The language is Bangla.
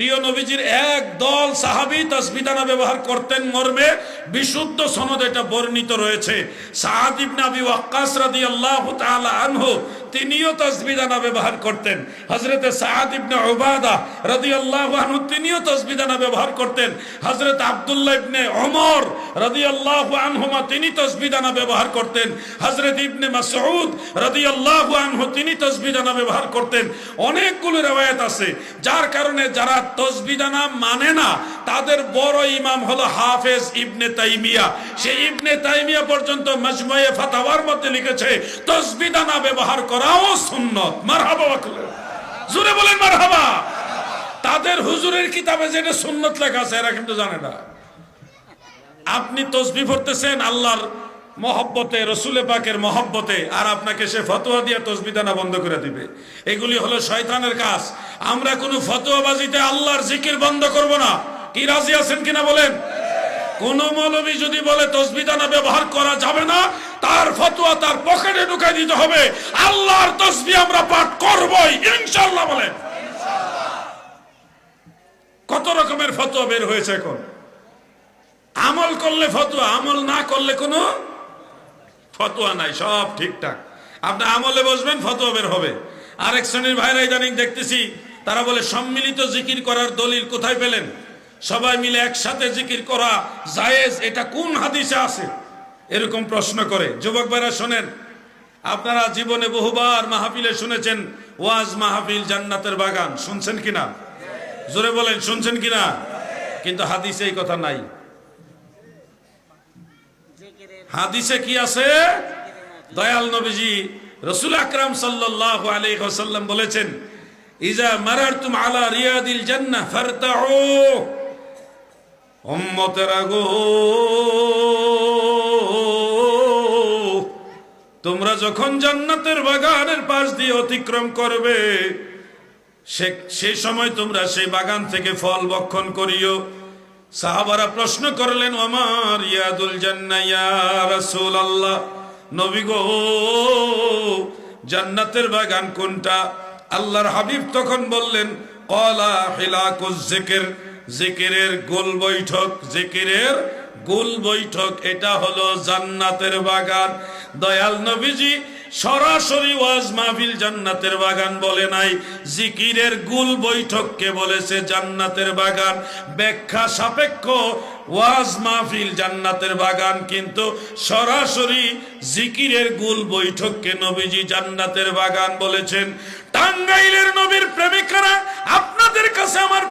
প্রিয় নবীজির এক দল সাহাবি তসবিদানা ব্যবহার করতেন মর্মে, বিশুদ্ধ সনদ এটা বর্ণিত রয়েছে। সাহাদ নাবি ওয়াক্কাস রাদিয়াল্লাহু তাআলা আনহু তিনিও তসবিদানা ব্যবহার করতেন। হযরতে সাহাদ ইবনে উবাদা রাদিয়াল্লাহু আনহু তিনিও তসবিদানা ব্যবহার করতেন। হযরত আব্দুল্লাহ ইবনে ওমর রাদিয়াল্লাহু আনহুমা তিনি তসবিদানা ব্যবহার করতেন। হযরত ইবনে মাসউদ রাদিয়াল্লাহু আনহু তিনি তসবিদানা ব্যবহার করতেন। অনেকগুলো রওয়ায়াত আছে, যার কারণে যারা তসবিদানা মানে না তাদের বড় ইমাম হলো হাফেজ ইবনে তাইমিয়া। সেই ইবনে তাইমিয়া পর্যন্ত মজমুয়ে ফাতাওয়ার মধ্যে লিখেছে তসবিদানা ব্যবহার করাও সুন্নত। মারহাবা। জোরে বলেন মারহাবা। তাদের হুজুরের কিতাবে যেটা সুন্নত লেখা আছে, এরা কিন্তু জানে না। আপনি তসবি পড়তেছেন আল্লাহর মহব্বতে, রসুলে পাকের মহব্বতে, আর আপনাকে সে ফতোয়া দিয়ে তসবিদানা বন্ধ করে দিবে। এগুলি হলো শয়তানের কাজ। আমরা কোনো ফতোয়াবাজিতে আল্লাহর জিকির বন্ধ করব না। কি রাজি আছেন কিনা বলেন? কোন মৌলবী যদি বলে তসবিদানা ব্যবহার করা যাবে না, তার ফতোয়া তার পকেটে ঢুকাই দিতে হবে। আল্লাহর তসবি আমরা পাঠ করবই ইনশাল্লাহ বলেন। কত রকমের ফতোয়া বের হয়েছে এখন? আমল করলে ফতোয়া, আমল না করলে কোনো ফতোয়া নাই, সব ঠিকঠাক। আপনি আমলে বসবেন, ফতোয়া বের হবে। আরেক শ্রেণির ভাইরা ইদানিং দেখতেছি, তারা বলে সম্মিলিত জিকির করার দলিল কোথায় পেলেন? সবাই মিলে একসাথে জিকির করা জায়েজ, এটা কোন হাদিসে আছে? এরকম প্রশ্ন করে। যুবক ভাইরা শোনেন, আপনারা জীবনে বহুবার মাহফিলে শুনেছেন, ওয়াজ মাহফিল জান্নাতের বাগান। শুনছেন কিনা? জোরে বলেন, শুনছেন কিনা? কিন্তু হাদিসে এই কথা নাই। হাদিসে কি আছে? দয়াল নবীজি রসুল আকরাম সাল্লাল্লাহু আলাইহি ওয়াসাল্লাম বলেছেন, ইজা মারারতুম আলা রিয়াদিল জান্নাহ ফারতাউ। উম্মতেরা গো তোমরা যখন জান্নাতের বাগানের পাশ দিয়ে অতিক্রম করবে, সে সময় তোমরা সেই বাগান থেকে ফল বক্ষণ করিও। সাহাবারা প্রশ্ন করলেন আমার ইয়াদুল জান্না ইয়া রাসূল আল্লাহ নবী গো, জান্নাতের বাগান কোনটা? আল্লাহর হাবিব তখন বললেন কলা হিলাকুজ জিকিরের গোল বৈঠক, জিকিরের গোল বৈঠক, এটা হলো জান্নাতের বাগান। দয়াল নবীজি সরাসরি ওয়াজ মাহফিল জান্নাতের বাগান বলে নাই। জিকিরের গুল বৈঠককে বলেছে? জান্নাতের বাগান। ব্যাখ্যা সাপেক্ষ, ওয়াজ মাহফিল জান্নাতের বাগান, কিন্তু সরাসরি জিকিরের গুল বৈঠককে নবীজি জান্নাতের বাগান বলেছেন। টাঙ্গাইলের নবীর প্রেমিকারা আপনাদের কাছে আমার